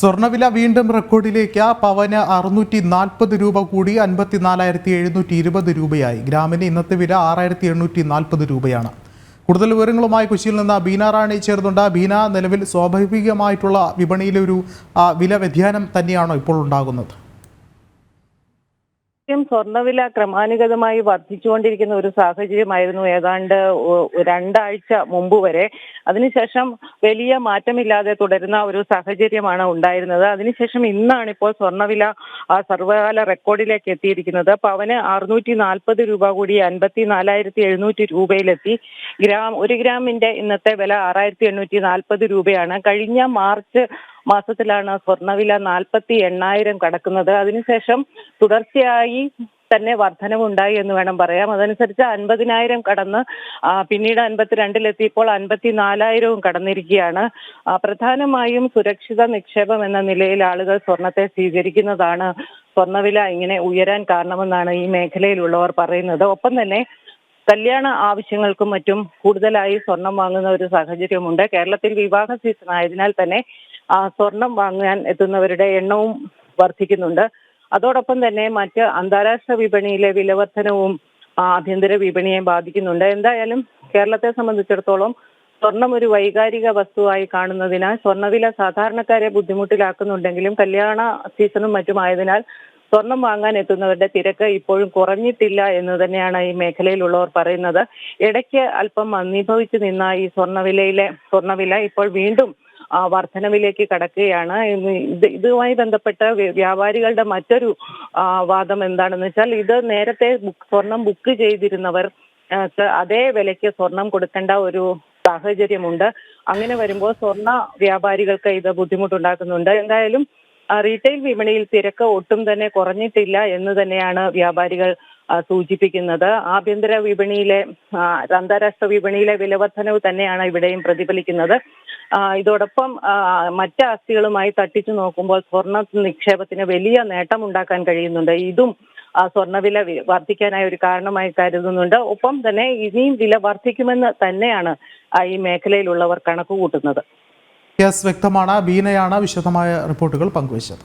സ്വർണവില വീണ്ടും റെക്കോർഡിലേക്ക്. പവന് അറുന്നൂറ്റി നാൽപ്പത് രൂപ കൂടി അൻപത്തിനാലായിരത്തി എഴുന്നൂറ്റി ഇരുപത് രൂപയായി. ഗ്രാമിന് ഇന്നത്തെ വില ആറായിരത്തി എണ്ണൂറ്റി നാൽപ്പത് രൂപയാണ്. കൂടുതൽ വിവരങ്ങളുമായി കൊച്ചിയിൽ നിന്ന് ബീന റാണി ചേർന്നുണ്ട് ബീന നിലവിൽ സ്വാഭാവികമായിട്ടുള്ള വിപണിയിലെ ഒരു ആ, വില വ്യതിയാനം തന്നെയാണോ ഇപ്പോൾ ഉണ്ടാകുന്നത്? ആദ്യം സ്വർണവില ക്രമാനുഗതമായി വർദ്ധിച്ചുകൊണ്ടിരിക്കുന്ന ഒരു സാഹചര്യമായിരുന്നു ഏതാണ്ട് രണ്ടാഴ്ച മുമ്പ് വരെ. അതിനുശേഷം വലിയ മാറ്റമില്ലാതെ തുടരുന്ന ഒരു സാഹചര്യമാണ് ഉണ്ടായിരുന്നത്. അതിനുശേഷം ഇന്നാണ് ഇപ്പോൾ സ്വർണവില സർവകാല റെക്കോർഡിലേക്ക് എത്തിയിരിക്കുന്നത്. പവന് അറുന്നൂറ്റി നാൽപ്പത് രൂപ കൂടി അൻപത്തി നാലായിരത്തി എഴുന്നൂറ്റി രൂപയിലെത്തി. ഗ്രാം ഒരു ഗ്രാമിന്റെ ഇന്നത്തെ വില ആറായിരത്തി എണ്ണൂറ്റി നാൽപ്പത് രൂപയാണ്. കഴിഞ്ഞ മാർച്ച് മാസത്തിലാണ് സ്വർണവില നാൽപ്പത്തി എണ്ണായിരം കടക്കുന്നത്. അതിനുശേഷം തുടർച്ചയായി തന്നെ വർധനവുണ്ടായി എന്ന് വേണം പറയാം. അതനുസരിച്ച് അൻപതിനായിരം കടന്ന് പിന്നീട് അൻപത്തിരണ്ടിലെത്തിയപ്പോൾ അൻപത്തി നാലായിരവും കടന്നിരിക്കുകയാണ് പ്രധാനമായും സുരക്ഷിത നിക്ഷേപം എന്ന നിലയിൽ ആളുകൾ സ്വർണത്തെ സ്വീകരിക്കുന്നതാണ് സ്വർണവില ഇങ്ങനെ ഉയരാൻ കാരണമെന്നാണ് ഈ മേഖലയിലുള്ളവർ പറയുന്നത്. ഒപ്പം തന്നെ കല്യാണ ആവശ്യങ്ങൾക്കും മറ്റും കൂടുതലായി സ്വർണം വാങ്ങുന്ന ഒരു സാഹചര്യമുണ്ട്. കേരളത്തിൽ വിവാഹ സീസൺ ആയതിനാൽ തന്നെ സ്വർണം വാങ്ങാൻ എത്തുന്നവരുടെ എണ്ണവും വർദ്ധിക്കുന്നുണ്ട് അതോടൊപ്പം തന്നെ മറ്റ് അന്താരാഷ്ട്ര വിപണിയിലെ വിലവർധനവും ആ, ആഭ്യന്തര വിപണിയെ ബാധിക്കുന്നുണ്ട്. എന്തായാലും കേരളത്തെ സംബന്ധിച്ചിടത്തോളം സ്വർണം ഒരു വൈകാരിക വസ്തുവായി കാണുന്നതിനാൽ സ്വർണവില സാധാരണക്കാരെ ബുദ്ധിമുട്ടിലാക്കുന്നുണ്ടെങ്കിലും കല്യാണ സീസണും മറ്റുമായതിനാൽ സ്വർണം വാങ്ങാൻ എത്തുന്നവരുടെ തിരക്ക് ഇപ്പോഴും കുറഞ്ഞിട്ടില്ല എന്ന് തന്നെയാണ് ഈ മേഖലയിലുള്ളവർ പറയുന്നത്. ഇടയ്ക്ക് അല്പം മന്ദീഭവിച്ചു നിന്ന ഈ സ്വർണവിലയിലെ സ്വർണവില ഇപ്പോൾ വീണ്ടും വർധനവിലേക്ക് കടക്കുകയാണ്. ഇത് ഇതുമായി ബന്ധപ്പെട്ട വ്യാപാരികളുടെ മറ്റൊരു വാദം എന്താണെന്ന് വെച്ചാൽ ഇത് നേരത്തെ സ്വർണം ബുക്ക് ചെയ്തിരുന്നവർ അതേ വിലയ്ക്ക് സ്വർണം കൊടുക്കേണ്ട ഒരു സാഹചര്യമുണ്ട്. അങ്ങനെ വരുമ്പോൾ സ്വർണ വ്യാപാരികൾക്ക് ഇത് ബുദ്ധിമുട്ടുണ്ടാക്കുന്നുണ്ട്. എന്തായാലും റീറ്റെയിൽ വിപണിയിൽ തിരക്ക് ഒട്ടും തന്നെ കുറഞ്ഞിട്ടില്ല എന്ന് തന്നെയാണ് വ്യാപാരികൾ സൂചിപ്പിക്കുന്നത്. ആഭ്യന്തര വിപണിയിലെ അന്താരാഷ്ട്ര വിപണിയിലെ വിലവർദ്ധനവ് തന്നെയാണ് ഇവിടെയും പ്രതിഫലിക്കുന്നത്. ഇതോടൊപ്പം മറ്റ് ആസ്തികളുമായി തട്ടിച്ചു നോക്കുമ്പോൾ സ്വർണ നിക്ഷേപത്തിന് വലിയ നേട്ടം ഉണ്ടാക്കാൻ കഴിയുന്നുണ്ട്. ഇതും സ്വർണവില വർദ്ധിക്കാനായ ഒരു കാരണമായി കരുതുന്നുണ്ട്. ഒപ്പം തന്നെ ഇനിയും വില വർദ്ധിക്കുമെന്ന് തന്നെയാണ് ഈ മേഖലയിലുള്ളവർ കണക്ക് കൂട്ടുന്നത് വ്യക്തമാണ്. ബീനയാണ് വിശദമായ റിപ്പോർട്ടുകൾ പങ്കുവച്ചത്.